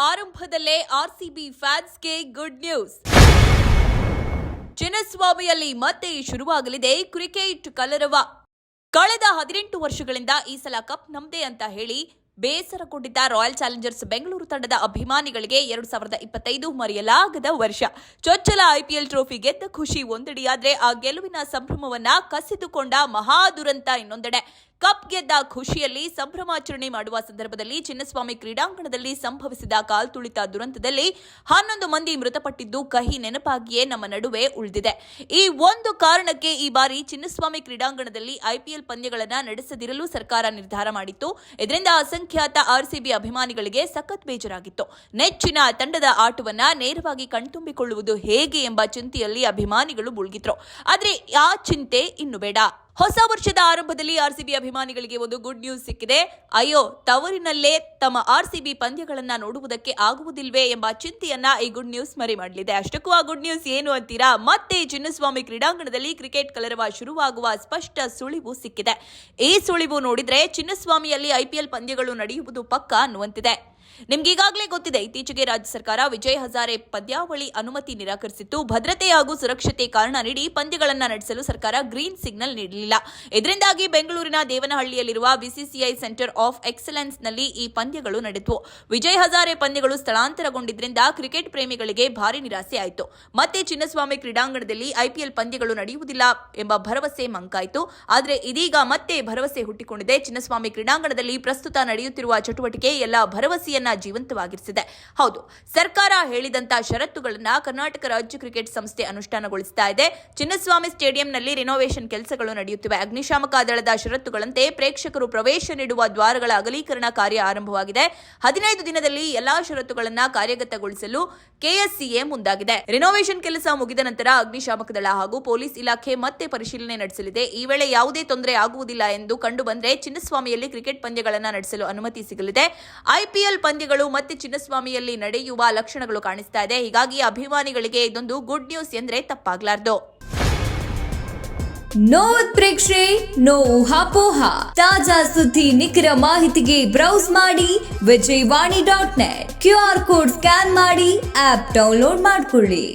RCB ಫ್ಯಾನ್ಸ್ಗೆ good news. ಚಿನ್ನಸ್ವಾಮಿಯಲ್ಲಿ ಮತ್ತೆ ಶುರುವಾಗಲಿದೆ ಕ್ರಿಕೆಟ್ ಕಲರವ. ಕಳೆದ ಹದಿನೆಂಟು ವರ್ಷಗಳಿಂದ ಈ ಸಲ ಕಪ್ ನಮ್ದೇ ಅಂತ ಹೇಳಿ ಬೇಸರಗೊಂಡಿದ್ದ ರಾಯಲ್ ಚಾಲೆಂಜರ್ಸ್ ಬೆಂಗಳೂರು ತಂಡದ ಅಭಿಮಾನಿಗಳಿಗೆ ಎರಡು ಸಾವಿರದ ಇಪ್ಪತ್ತೈದು ಮರೆಯಲಾಗದ ವರ್ಷ. ಚೊಚ್ಚಲ ಐಪಿಎಲ್ ಟ್ರೋಫಿ ಗೆದ್ದ ಖುಷಿ ಒಂದೆಡೆಯಾದ್ರೆ ಆ ಗೆಲುವಿನ ಸಂಭ್ರಮವನ್ನ ಕಸಿದುಕೊಂಡ ಮಹಾದುರಂತ ಇನ್ನೊಂದೆಡೆ. ಕಪ್ ಗೆದ್ದ ಖುಷಿಯಲ್ಲಿ ಸಂಭ್ರಮಾಚರಣೆ ಮಾಡುವ ಸಂದರ್ಭದಲ್ಲಿ ಚಿನ್ನಸ್ವಾಮಿ ಕ್ರೀಡಾಂಗಣದಲ್ಲಿ ಸಂಭವಿಸಿದ ಕಾಲ್ತುಳಿತ ದುರಂತದಲ್ಲಿ ಹನ್ನೊಂದು ಮಂದಿ ಮೃತಪಟ್ಟಿದ್ದು ಕಹಿ ನೆನಪಾಗಿಯೇ ನಮ್ಮ ನಡುವೆ ಉಳಿದಿದೆ. ಈ ಒಂದು ಕಾರಣಕ್ಕೆ ಈ ಬಾರಿ ಚಿನ್ನಸ್ವಾಮಿ ಕ್ರೀಡಾಂಗಣದಲ್ಲಿ ಐಪಿಎಲ್ ಪಂದ್ಯಗಳನ್ನು ನಡೆಸದಿರಲು ಸರ್ಕಾರ ನಿರ್ಧಾರ ಮಾಡಿತ್ತು. ಇದರಿಂದ ಅಸಂಖ್ಯಾತ ಆರ್ಸಿಬಿ ಅಭಿಮಾನಿಗಳಿಗೆ ಸಖತ್ ಬೇಜಾರಾಗಿತ್ತು. ನೆಚ್ಚಿನ ತಂಡದ ಆಟವನ್ನ ನೇರವಾಗಿ ಕಣ್ತುಂಬಿಕೊಳ್ಳುವುದು ಹೇಗೆ ಎಂಬ ಚಿಂತೆಯಲ್ಲಿ ಅಭಿಮಾನಿಗಳು ಮುಳುಗಿದ್ರು. ಆದರೆ ಆ ಚಿಂತೆ ಇನ್ನು ಬೇಡ. ಹೊಸ ವರ್ಷದ ಆರಂಭದಲ್ಲಿ ಆರ್ಸಿಬಿ ಅಭಿಮಾನಿಗಳಿಗೆ ಒಂದು ಗುಡ್ ನ್ಯೂಸ್ ಸಿಕ್ಕಿದೆ. ಅಯ್ಯೋ, ತವರಿನಲ್ಲೇ ತಮ್ಮ ಆರ್ಸಿಬಿ ಪಂದ್ಯಗಳನ್ನ ನೋಡುವುದಕ್ಕೆ ಆಗುವುದಿಲ್ವೇ ಎಂಬ ಚಿಂತೆಯನ್ನ ಈ ಗುಡ್ ನ್ಯೂಸ್ ಮರೆ ಮಾಡಲಿದೆ. ಅಷ್ಟಕ್ಕೂ ಆ ಗುಡ್ ನ್ಯೂಸ್ ಏನು ಅಂತೀರಾ? ಮತ್ತೆ ಚಿನ್ನಸ್ವಾಮಿ ಕ್ರೀಡಾಂಗಣದಲ್ಲಿ ಕ್ರಿಕೆಟ್ ಕಲರವ ಶುರುವಾಗುವ ಸ್ಪಷ್ಟ ಸುಳಿವು ಸಿಕ್ಕಿದೆ. ಈ ಸುಳಿವು ನೋಡಿದ್ರೆ ಚಿನ್ನಸ್ವಾಮಿಯಲ್ಲಿ ಐಪಿಎಲ್ ಪಂದ್ಯಗಳು ನಡೆಯುವುದು ಪಕ್ಕ ಅನ್ನುವಂತಿದೆ. ನಿಮ್ಗೆ ಈಗಾಗಲೇ ಗೊತ್ತಿದೆ, ಇತ್ತೀಚೆಗೆ ರಾಜ್ಯ ಸರ್ಕಾರ ವಿಜಯ್ ಹಜಾರೆ ಪಂದ್ಯಾವಳಿ ಅನುಮತಿ ನಿರಾಕರಿಸಿತ್ತು. ಭದ್ರತೆ ಹಾಗೂ ಸುರಕ್ಷತೆ ಕಾರಣ ನೀಡಿ ಪಂದ್ಯಗಳನ್ನು ನಡೆಸಲು ಸರ್ಕಾರ ಗ್ರೀನ್ ಸಿಗ್ನಲ್ ನೀಡಲಿಲ್ಲ. ಇದರಿಂದಾಗಿ ಬೆಂಗಳೂರಿನ ದೇವನಹಳ್ಳಿಯಲ್ಲಿರುವ ಬಿಸಿಸಿಐ ಸೆಂಟರ್ ಆಫ್ ಎಕ್ಸಲೆನ್ಸ್ನಲ್ಲಿ ಈ ಪಂದ್ಯಗಳು ನಡೆದವು. ವಿಜಯ್ ಹಜಾರೆ ಪಂದ್ಯಗಳು ಸ್ಥಳಾಂತರಗೊಂಡಿದ್ದರಿಂದ ಕ್ರಿಕೆಟ್ ಪ್ರೇಮಿಗಳಿಗೆ ಭಾರಿ ನಿರಾಸೆ ಆಯಿತು. ಮತ್ತೆ ಚಿನ್ನಸ್ವಾಮಿ ಕ್ರೀಡಾಂಗಣದಲ್ಲಿ ಐಪಿಎಲ್ ಪಂದ್ಯಗಳು ನಡೆಯುವುದಿಲ್ಲ ಎಂಬ ಭರವಸೆ ಮಂಕಾಯಿತು. ಆದರೆ ಇದೀಗ ಮತ್ತೆ ಭರವಸೆ ಹುಟ್ಟಿಕೊಂಡಿದೆ. ಚಿನ್ನಸ್ವಾಮಿ ಕ್ರೀಡಾಂಗಣದಲ್ಲಿ ಪ್ರಸ್ತುತ ನಡೆಯುತ್ತಿರುವ ಚಟುವಟಿಕೆ ಎಲ್ಲ ಭರವಸೆಯನ್ನ ಜೀವಂತವಾಗಿರಿಸಿದೆ. ಹೌದು, ಸರ್ಕಾರ ಹೇಳಿದಂತ ಷರತ್ತುಗಳನ್ನ ಕರ್ನಾಟಕ ರಾಜ್ಯ ಕ್ರಿಕೆಟ್ ಸಂಸ್ಥೆ ಅನುಷ್ಠಾನಗೊಳಿಸ್ತಾ ಇದೆ. ಚಿನ್ನಸ್ವಾಮಿ ಸ್ಟೇಡಿಯಂನಲ್ಲಿ ರಿನೋವೇಷನ್ ಕೆಲಸಗಳು ನಡೆಯುತ್ತಿವೆ. ಅಗ್ನಿಶಾಮಕ ದಳದ ಷರತ್ತುಗಳಂತೆ ಪ್ರೇಕ್ಷಕರು ಪ್ರವೇಶ ನೀಡುವ ದ್ವಾರಗಳ ಅಗಲೀಕರಣ ಕಾರ್ಯ ಆರಂಭವಾಗಿದೆ. ಹದಿನೈದು ದಿನದಲ್ಲಿ ಎಲ್ಲಾ ಷರತ್ತುಗಳನ್ನ ಕಾರ್ಯಗತಗೊಳಿಸಲು ಕೆಎಸ್ಸಿಎ ಮುಂದಾಗಿದೆ. ರಿನೋವೇಷನ್ ಕೆಲಸ ಮುಗಿದ ನಂತರ ಅಗ್ನಿಶಾಮಕ ದಳ ಹಾಗೂ ಪೊಲೀಸ್ ಇಲಾಖೆ ಮತ್ತೆ ಪರಿಶೀಲನೆ ನಡೆಸಲಿದೆ. ಈ ವೇಳೆ ಯಾವುದೇ ತೊಂದರೆ ಆಗುವುದಿಲ್ಲ ಎಂದು ಕಂಡುಬಂದರೆ ಚಿನ್ನಸ್ವಾಮಿಯಲ್ಲಿ ಕ್ರಿಕೆಟ್ ಪಂದ್ಯಗಳನ್ನು ನಡೆಸಲು ಅನುಮತಿ ಸಿಗಲಿದೆ. ಐಪಿಎಲ್ ಪಂದ್ಯಗಳು ಮತ್ತೆ ಚಿನ್ನಸ್ವಾಮಿಯಲ್ಲಿ ನಡೆಯುವ ಲಕ್ಷಣಗಳು ಕಾಣಿಸ್ತಾ ಇದೆ. ಹೀಗಾಗಿ ಅಭಿಮಾನಿಗಳಿಗೆ ಇದೊಂದು ಗುಡ್ ನ್ಯೂಸ್ ಎಂದ್ರೆ ತಪ್ಪಾಗ್ಲಾರ್ದು. ನೋ ಪ್ರೇಕ್ಷೆ, ನೋ ಊಹಾಪೋಹ. ತಾಜಾ ಸುದ್ದಿ ನಿಖರ ಮಾಹಿತಿಗೆ ಬ್ರೌಸ್ ಮಾಡಿ Vijayavani dot net Q R code scan ಮಾಡಿ ಆಪ್ ಡೌನ್ಲೋಡ್ ಮಾಡಿಕೊಳ್ಳಿ.